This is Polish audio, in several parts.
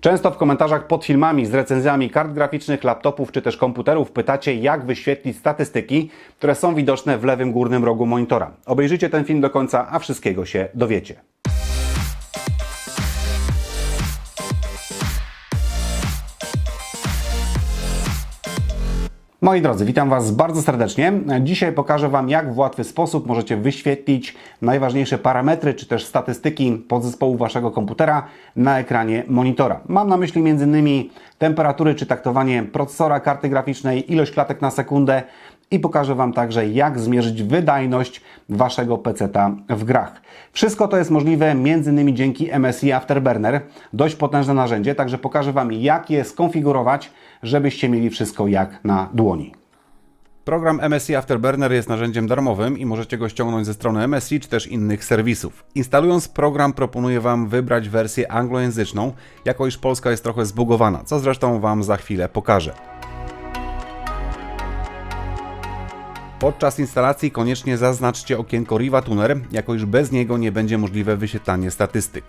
Często w komentarzach pod filmami z recenzjami kart graficznych, laptopów czy też komputerów pytacie, jak wyświetlić statystyki, które są widoczne w lewym górnym rogu monitora. Obejrzyjcie ten film do końca, a wszystkiego się dowiecie. Moi drodzy, witam Was bardzo serdecznie. Dzisiaj pokażę Wam, jak w łatwy sposób możecie wyświetlić najważniejsze parametry czy też statystyki podzespołu Waszego komputera na ekranie monitora. Mam na myśli m.in. temperatury czy taktowanie procesora, karty graficznej, ilość klatek na sekundę i pokażę Wam także, jak zmierzyć wydajność Waszego PC-ta w grach. Wszystko to jest możliwe m.in. dzięki MSI Afterburner, dość potężne narzędzie, także pokażę Wam, jak je skonfigurować, żebyście mieli wszystko jak na dłoni. Program MSI Afterburner jest narzędziem darmowym i możecie go ściągnąć ze strony MSI czy też innych serwisów. Instalując program proponuję Wam wybrać wersję anglojęzyczną, jako iż polska jest trochę zbugowana, co zresztą Wam za chwilę pokażę. Podczas instalacji koniecznie zaznaczcie okienko Riva Tuner, jako iż bez niego nie będzie możliwe wyświetlanie statystyk.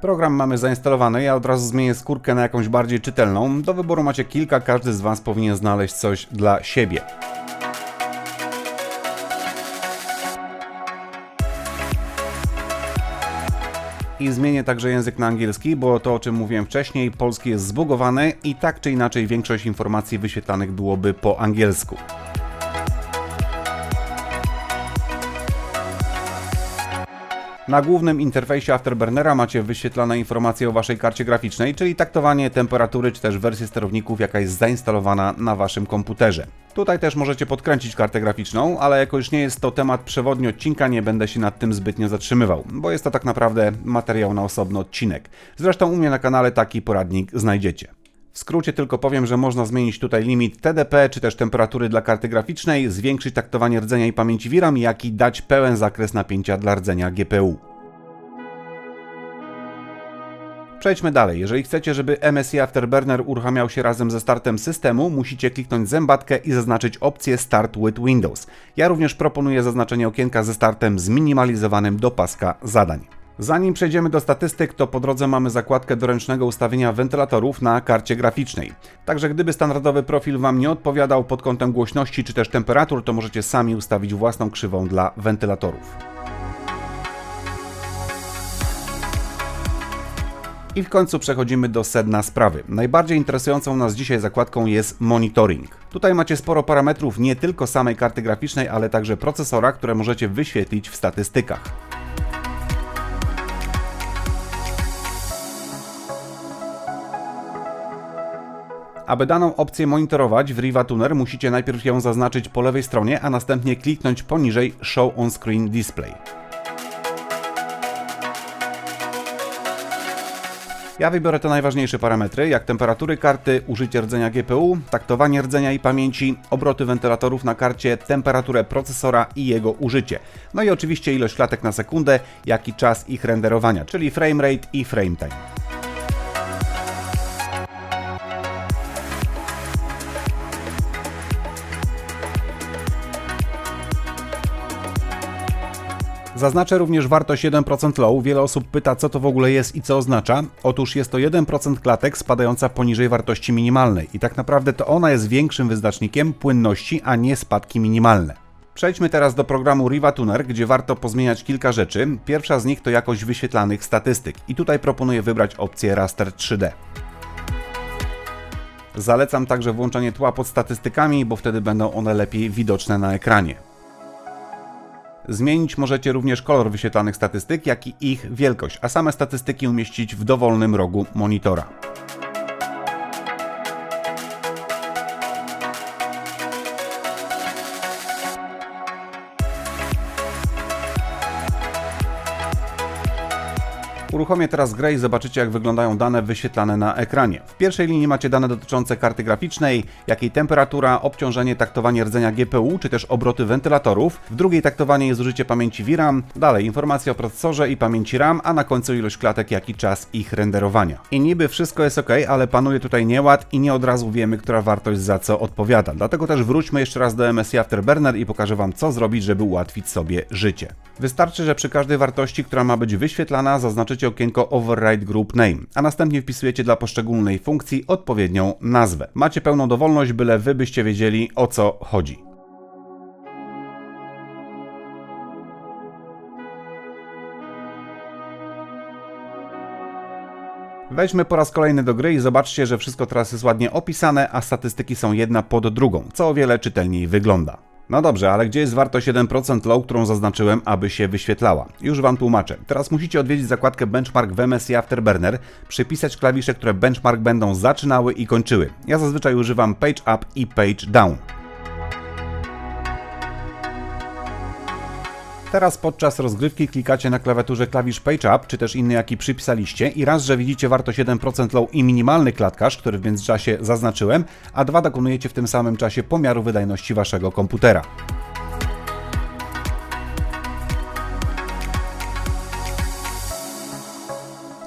Program mamy zainstalowany, ja od razu zmienię skórkę na jakąś bardziej czytelną. Do wyboru macie kilka, każdy z Was powinien znaleźć coś dla siebie. I zmienię także język na angielski, bo to o czym mówiłem wcześniej, polski jest zbugowany i tak czy inaczej większość informacji wyświetlanych byłoby po angielsku. Na głównym interfejsie Afterburnera macie wyświetlane informacje o waszej karcie graficznej, czyli taktowanie, temperatury czy też wersję sterowników, jaka jest zainstalowana na waszym komputerze. Tutaj też możecie podkręcić kartę graficzną, ale jako już nie jest to temat przewodni odcinka, nie będę się nad tym zbytnio zatrzymywał, bo jest to tak naprawdę materiał na osobny odcinek. Zresztą u mnie na kanale taki poradnik znajdziecie. W skrócie tylko powiem, że można zmienić tutaj limit TDP czy też temperatury dla karty graficznej, zwiększyć taktowanie rdzenia i pamięci VRAM, jak i dać pełen zakres napięcia dla rdzenia GPU. Przejdźmy dalej. Jeżeli chcecie, żeby MSI Afterburner uruchamiał się razem ze startem systemu, musicie kliknąć zębatkę i zaznaczyć opcję Start with Windows. Ja również proponuję zaznaczenie okienka ze startem zminimalizowanym do paska zadań. Zanim przejdziemy do statystyk, to po drodze mamy zakładkę do ręcznego ustawienia wentylatorów na karcie graficznej. Także gdyby standardowy profil Wam nie odpowiadał pod kątem głośności czy też temperatur, to możecie sami ustawić własną krzywą dla wentylatorów. I w końcu przechodzimy do sedna sprawy. Najbardziej interesującą nas dzisiaj zakładką jest monitoring. Tutaj macie sporo parametrów nie tylko samej karty graficznej, ale także procesora, które możecie wyświetlić w statystykach. Aby daną opcję monitorować w Riva Tuner musicie najpierw ją zaznaczyć po lewej stronie, a następnie kliknąć poniżej Show on Screen Display. Ja wybiorę te najważniejsze parametry, jak temperatury karty, użycie rdzenia GPU, taktowanie rdzenia i pamięci, obroty wentylatorów na karcie, temperaturę procesora i jego użycie. No i oczywiście ilość klatek na sekundę, jak i czas ich renderowania, czyli framerate i frame time. Zaznaczę również wartość 1% low. Wiele osób pyta, co to w ogóle jest i co oznacza. Otóż jest to 1% klatek spadająca poniżej wartości minimalnej i tak naprawdę to ona jest większym wyznacznikiem płynności, a nie spadki minimalne. Przejdźmy teraz do programu Riva Tuner, gdzie warto pozmieniać kilka rzeczy. Pierwsza z nich to jakość wyświetlanych statystyk i tutaj proponuję wybrać opcję Raster 3D. Zalecam także włączenie tła pod statystykami, bo wtedy będą one lepiej widoczne na ekranie. Zmienić możecie również kolor wyświetlanych statystyk, jak i ich wielkość, a same statystyki umieścić w dowolnym rogu monitora. Uruchomię teraz grę i zobaczycie jak wyglądają dane wyświetlane na ekranie. W pierwszej linii macie dane dotyczące karty graficznej, jak jej temperatura, obciążenie, taktowanie rdzenia GPU, czy też obroty wentylatorów. W drugiej taktowanie jest zużycie pamięci VRAM, dalej informacje o procesorze i pamięci RAM, a na końcu ilość klatek, jak i czas ich renderowania. I niby wszystko jest ok, ale panuje tutaj nieład i nie od razu wiemy, która wartość za co odpowiada. Dlatego też wróćmy jeszcze raz do MSI Afterburner i pokażę Wam, co zrobić, żeby ułatwić sobie życie. Wystarczy, że przy każdej wartości, która ma być wyświetlana, zaznaczycie okienko Override Group Name, a następnie wpisujecie dla poszczególnej funkcji odpowiednią nazwę. Macie pełną dowolność, byle Wy byście wiedzieli o co chodzi. Wejdźmy po raz kolejny do gry i zobaczcie, że wszystko teraz jest ładnie opisane, a statystyki są jedna pod drugą, co o wiele czytelniej wygląda. No dobrze, ale gdzie jest wartość 1% low, którą zaznaczyłem, aby się wyświetlała? Już Wam tłumaczę. Teraz musicie odwiedzić zakładkę Benchmark w MSI Afterburner, przypisać klawisze, które benchmark będą zaczynały i kończyły. Ja zazwyczaj używam Page Up i Page Down. Teraz podczas rozgrywki klikacie na klawiaturze klawisz Page Up, czy też inny jaki przypisaliście i raz, że widzicie wartość 1% low i minimalny klatkarz, który w międzyczasie zaznaczyłem, a dwa dokonujecie w tym samym czasie pomiaru wydajności waszego komputera.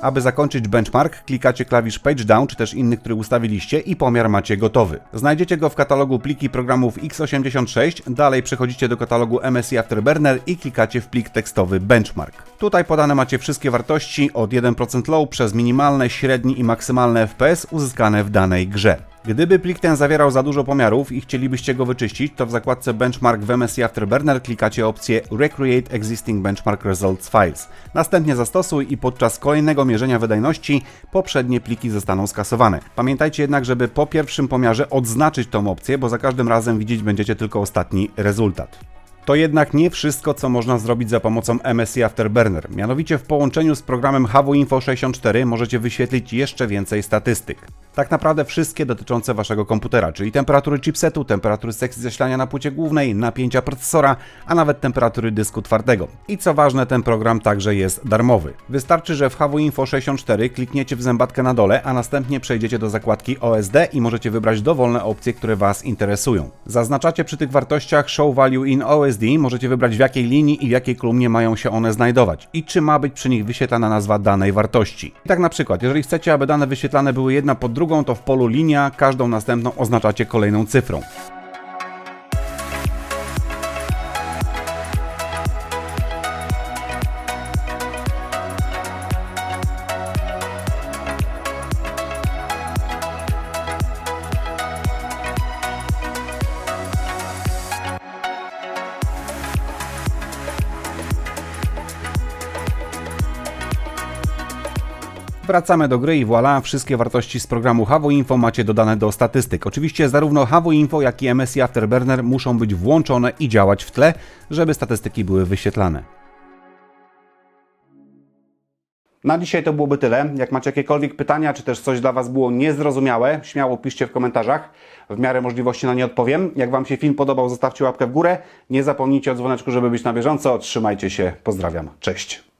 Aby zakończyć benchmark, klikacie klawisz Page Down, czy też inny, który ustawiliście i pomiar macie gotowy. Znajdziecie go w katalogu pliki programów x86, dalej przechodzicie do katalogu MSI Afterburner i klikacie w plik tekstowy Benchmark. Tutaj podane macie wszystkie wartości od 1% low przez minimalne, średni i maksymalne FPS uzyskane w danej grze. Gdyby plik ten zawierał za dużo pomiarów i chcielibyście go wyczyścić, to w zakładce Benchmark w MSI Afterburner klikacie opcję Recreate Existing Benchmark Results Files. Następnie zastosuj i podczas kolejnego mierzenia wydajności poprzednie pliki zostaną skasowane. Pamiętajcie jednak, żeby po pierwszym pomiarze odznaczyć tą opcję, bo za każdym razem widzieć będziecie tylko ostatni rezultat. To jednak nie wszystko, co można zrobić za pomocą MSI Afterburner. Mianowicie w połączeniu z programem HWInfo 64 możecie wyświetlić jeszcze więcej statystyk. Tak naprawdę wszystkie dotyczące waszego komputera, czyli temperatury chipsetu, temperatury sekcji zasilania na płycie głównej, napięcia procesora, a nawet temperatury dysku twardego. I co ważne, ten program także jest darmowy. Wystarczy, że w HWInfo 64 klikniecie w zębatkę na dole, a następnie przejdziecie do zakładki OSD i możecie wybrać dowolne opcje, które was interesują. Zaznaczacie przy tych wartościach Show Value in OSD, możecie wybrać w jakiej linii i w jakiej kolumnie mają się one znajdować i czy ma być przy nich wyświetlana nazwa danej wartości. I tak na przykład, jeżeli chcecie, aby dane wyświetlane były jedna pod drugą, to w polu linia każdą następną oznaczacie kolejną cyfrą. Wracamy do gry i voilà, wszystkie wartości z programu HWInfo macie dodane do statystyk. Oczywiście zarówno HWInfo, jak i MSI Afterburner muszą być włączone i działać w tle, żeby statystyki były wyświetlane. Na dzisiaj to byłoby tyle. Jak macie jakiekolwiek pytania, czy też coś dla Was było niezrozumiałe, śmiało piszcie w komentarzach. W miarę możliwości na nie odpowiem. Jak Wam się film podobał, zostawcie łapkę w górę. Nie zapomnijcie o dzwoneczku, żeby być na bieżąco. Trzymajcie się. Pozdrawiam. Cześć.